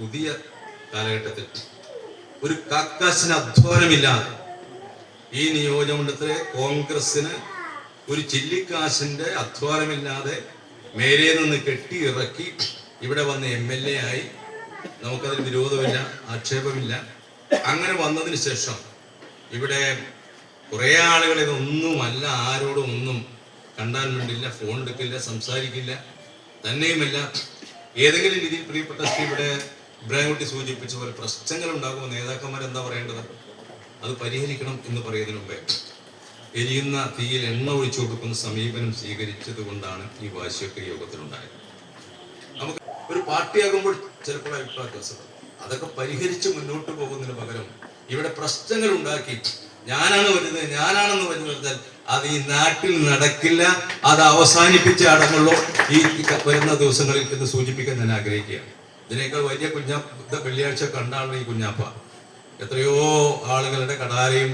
പുതിയ കാലഘട്ടത്തിൽ ഒരു കാക്കാശിന് അധ്വാനമില്ലാതെ ഈ നിയോജകമണ്ഡലത്തിലെ കോൺഗ്രസിന് ഒരു ചില്ലിക്കാശിന്റെ അധ്വാനമില്ലാതെ മേലെ നിന്ന് കെട്ടി ഇറക്കി ഇവിടെ വന്ന എം എൽ എ ആയി. നമുക്കതിൽ വിരോധമില്ല ആക്ഷേപമില്ല. അങ്ങനെ വന്നതിന് ശേഷം ഇവിടെ കുറേ ആളുകൾ ഇതൊന്നുമല്ല ആരോടും ഒന്നും കണ്ടാൻ വേണ്ടില്ല ഫോൺ എടുക്കില്ല സംസാരിക്കില്ല തന്നെയുമല്ല. ഏതെങ്കിലും രീതിയിൽ പ്രിയപ്പെട്ട ഇവിടെ ഇബ്രാഹിംകുട്ടി സൂചിപ്പിച്ച പോലെ പ്രശ്നങ്ങൾ ഉണ്ടാകുമ്പോൾ നേതാക്കന്മാർ എന്താ പറയേണ്ടത്? അത് പരിഹരിക്കണം എന്ന് പറയുന്നതിന് മുമ്പേ എരിയുന്ന തീയിൽ എണ്ണ ഒഴിച്ചു കൊടുക്കുന്ന സമീപനം സ്വീകരിച്ചത് കൊണ്ടാണ് ഈ വാശിയൊക്കെ യോഗത്തിലുണ്ടായത്. നമുക്ക് ഒരു പാർട്ടിയാകുമ്പോൾ ചിലപ്പോൾ അഭിപ്രായ അതൊക്കെ പരിഹരിച്ച് മുന്നോട്ട് പോകുന്നതിന് പകരം ഇവിടെ പ്രശ്നങ്ങൾ ഉണ്ടാക്കി ഞാനാണ് വരുന്നത് ഞാനാണെന്ന് പറഞ്ഞു കഴിഞ്ഞാൽ അത് ഈ നാട്ടിൽ നടക്കില്ല അത് അവസാനിപ്പിച്ച അടങ്ങുള്ളൂ. ഈ വരുന്ന ദിവസങ്ങളിൽ എന്ന് സൂചിപ്പിക്കാൻ ഞാൻ ആഗ്രഹിക്കുകയാണ്. ഇതിനേക്കാൾ വലിയ കുഞ്ഞാപ്പ വെള്ളിയാഴ്ച കണ്ടാണ് ഈ കുഞ്ഞാപ്പ. എത്രയോ ആളുകളുടെ കടാരയും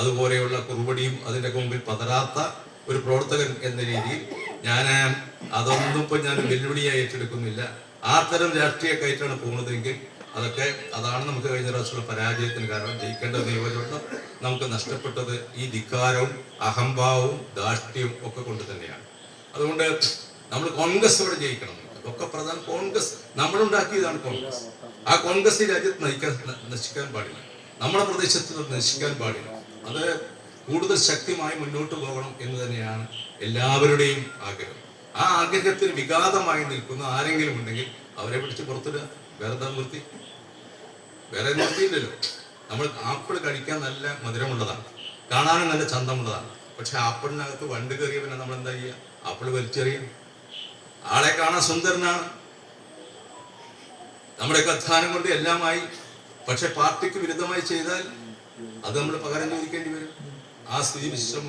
അതുപോലെയുള്ള കുറുപടിയും അതിന്റെ മുമ്പിൽ പതരാത്ത ഒരു പ്രവർത്തകൻ എന്ന രീതിയിൽ ഞാൻ അതൊന്നും ഇപ്പൊ ഞാൻ വെല്ലുവിളിയായി ഏറ്റെടുക്കുന്നില്ല. ആ തരം രാഷ്ട്രീയക്കായിട്ടാണ് പോകുന്നതെങ്കിൽ അതൊക്കെ അതാണ് നമുക്ക് കഴിഞ്ഞ പ്രാവശ്യമുള്ള പരാജയത്തിന് കാരണം. ജയിക്കേണ്ട നിയോജകം നമുക്ക് നഷ്ടപ്പെട്ടത് ഈ ധിക്കാരവും അഹംഭാവവും ദാഷ്ട്യവും ഒക്കെ കൊണ്ട് തന്നെയാണ്. അതുകൊണ്ട് നമ്മൾ കോൺഗ്രസ് ഇവിടെ ജയിക്കണം. ഒക്കെ പ്രധാന കോൺഗ്രസ് നമ്മളുണ്ടാക്കിയതാണ് കോൺഗ്രസ്. ആ കോൺഗ്രസ് ഈ രാജ്യത്ത് നയിക്കാൻ നശിക്കാൻ പാടില്ല. നമ്മുടെ പ്രദേശത്ത് നശിക്കാൻ പാടില്ല. അത് കൂടുതൽ ശക്തിമായി മുന്നോട്ട് പോകണം എന്ന് തന്നെയാണ് എല്ലാവരുടെയും ആഗ്രഹം. ആ ആഗ്രഹത്തിന് വിഘാതമായി നിൽക്കുന്ന ആരെങ്കിലും ഉണ്ടെങ്കിൽ അവരെ പിടിച്ച് പുറത്തിടുക. വേറെ എന്താ നിർത്തി വേറെ നിർത്തിയില്ലല്ലോ നമ്മൾ ആപ്പിൾ കഴിക്കാൻ നല്ല മധുരമുള്ളതാണ്. കാണാനും നല്ല ചന്തമുള്ളതാണ്. പക്ഷെ ആപ്പിളിനകത്ത് വണ്ട് കയറിയ പിന്നെ നമ്മൾ എന്താ ചെയ്യുക? ആപ്പിൾ വലിച്ചെറിയും ആളെ കാണാൻ സുന്ദരനാണ്. നമ്മുടെയൊക്കെ അധ്വാനം കൊണ്ട് എല്ലാമായി പക്ഷെ പാർട്ടിക്ക് വിരുദ്ധമായി ചെയ്താൽ അത് നമ്മൾ പകരം ചോദിക്കേണ്ടി വരും. ആ സ്ഥിതി വിശ്വം